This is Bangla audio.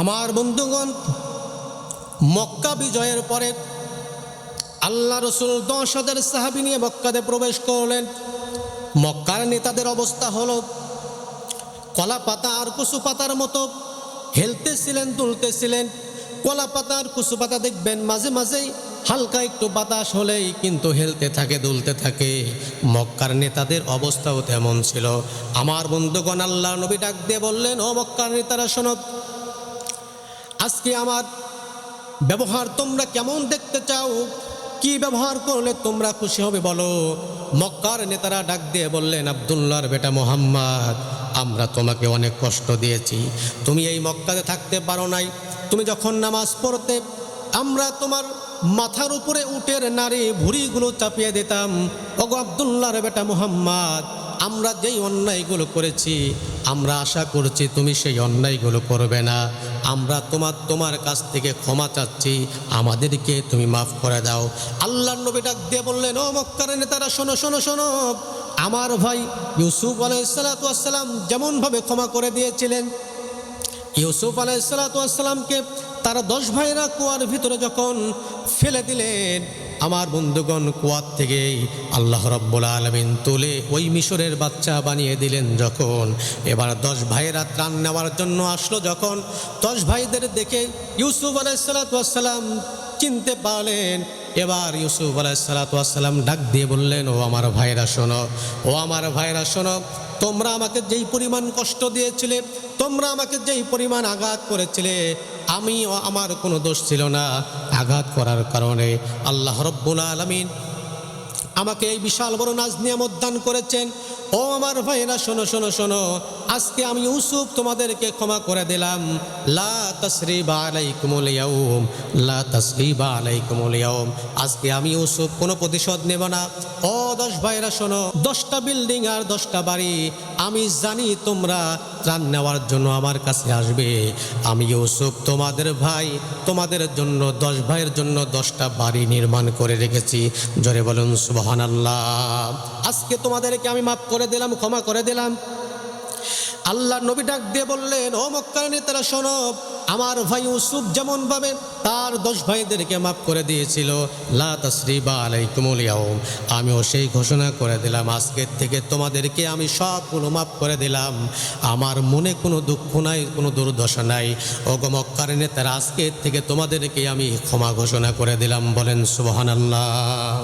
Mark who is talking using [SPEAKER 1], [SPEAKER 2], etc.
[SPEAKER 1] আমার বন্ধুগণ, মক্কা বিজয়ের পরে আল্লাহ রসুল দশ হাজার সাহাবি নিয়ে মক্কাতে প্রবেশ করলেন। মক্কার নেতাদের অবস্থা হল কলা পাতা আর কুসু পাতার মতো হেলতেছিলেন তুলতেছিলেন কলা পাতা আর কুসু পাতা দেখবেন মাঝে মাঝেই হালকা একটু বাতাস হলেই কিন্তু হেলতে থাকে, দুলতে থাকে। মক্কার নেতাদের অবস্থাও তেমন ছিল। আমার বন্ধুগণ, আল্লাহ নবী ডাক দিয়ে বললেন, ও মক্কার নেতারা, শোনো আজকে আমার ব্যবহার তোমরা কেমন দেখতে চাও? কি ব্যবহার করলে তোমরা খুশি হবে বলো? মক্কার নেতারা ডাক দিয়ে বললেন, আবদুল্লাহর বেটা মোহাম্মদ, আমরা তোমাকে অনেক কষ্ট দিয়েছি। তুমি এই মক্কাতে থাকতে পারো নাই। তুমি যখন নামাজ পড়তে, আমরা তোমার মাথার উপরে উটের নারী ভুড়িগুলো চাপিয়ে দিতাম। ওগো আবদুল্লাহর বেটা মোহাম্মদ আমরা যেই অন্যায়গুলো করেছি, আমরা আশা করছি তুমি সেই অন্যায়গুলো করবে না। আমরা তোমার তোমার কাছ থেকে ক্ষমা চাচ্ছি, আমাদেরকে তুমি মাফ করে দাও। আল্লাহ নবী ডাক দিয়ে বললেন, ও মক্কার নেতারা, শোনো শোনো শোনো। আমার ভাই ইউসুফ আলাইসালাতাম যেমনভাবে ক্ষমা করে দিয়েছিলেন, ইউসুফ আলাইসালাতামকে তারা দশ ভাইরা কুয়ার ভিতরে যখন ফেলে দিলেন আমার বন্ধুগণ কুয়ার থেকে আল্লাহ রব্বুল আলমিন তুলে ওই মিশরের বাচ্চা বানিয়ে দিলেন যখন। এবার দশ ভাইয়েরা ত্রাণ নেওয়ার জন্য আসলো যখন। দশ ভাইদের দেখে ইউসুফ আলাইসালাতাম চিনতে পারলেন এবার ইউসুফ আলাইসালাতাম ডাক দিয়ে বললেন, ও আমার ভাইরা, শোনো, ও আমার ভাইরা, শোনো, তোমরা আমাকে যেই পরিমাণ কষ্ট দিয়েছিলে, তোমরা আমাকে যেই পরিমাণ আঘাত করেছিলে আমি ও আমার কোনো দোষ ছিল না আঘাত করার কারণে। আল্লাহ রব্বুল আলমিন আমাকে এই বিশাল বড় নাজ নিয়ামত দান করেছেন। ও আমার ভাইয়েরা শোনো শোনো শোনো আজকে আমি ইউসুফ তোমাদেরকে ক্ষমা করে দিলাম। লা লা আজকে আমি ইউসুফ কোনো প্রতিশোধ নেব না। ও দশ ভাইয়েরা শোনো, দশটা বিল্ডিং আর দশটা বাড়ি, আমি জানি তোমরা ত্রাণ নেওয়ার জন্য আমার কাছে আসবে। আমি ইউসুফ তোমাদের ভাই, তোমাদের জন্য দশ ভাইয়ের জন্য দশটা বাড়ি নির্মাণ করে রেখেছি। জোরে বলুন সুবহান আল্লাহ আজকে তোমাদেরকে আমি মাফ করে দিলাম, ক্ষমা করে দিলাম। আল্লাহ নবী ডাক দিয়ে বললেন, ও মক্কার নেতারা, শোনো, আমার ভাই ইউসুফ যেমনভাবে তার দশ ভাইদেরকে মাফ করে দিয়েছিল, লা আমিও সেই ঘোষণা করে দিলাম, আজকের থেকে তোমাদেরকে আমি সবগুলো মাফ করে দিলাম। আমার মনে কোনো দুঃখ নাই, কোনো দুর্দশা নাই। ও গো মক্কার নেতারা, আজকের থেকে তোমাদেরকে আমি ক্ষমা ঘোষণা করে দিলাম, বলেন সুবহানাল্লাহ।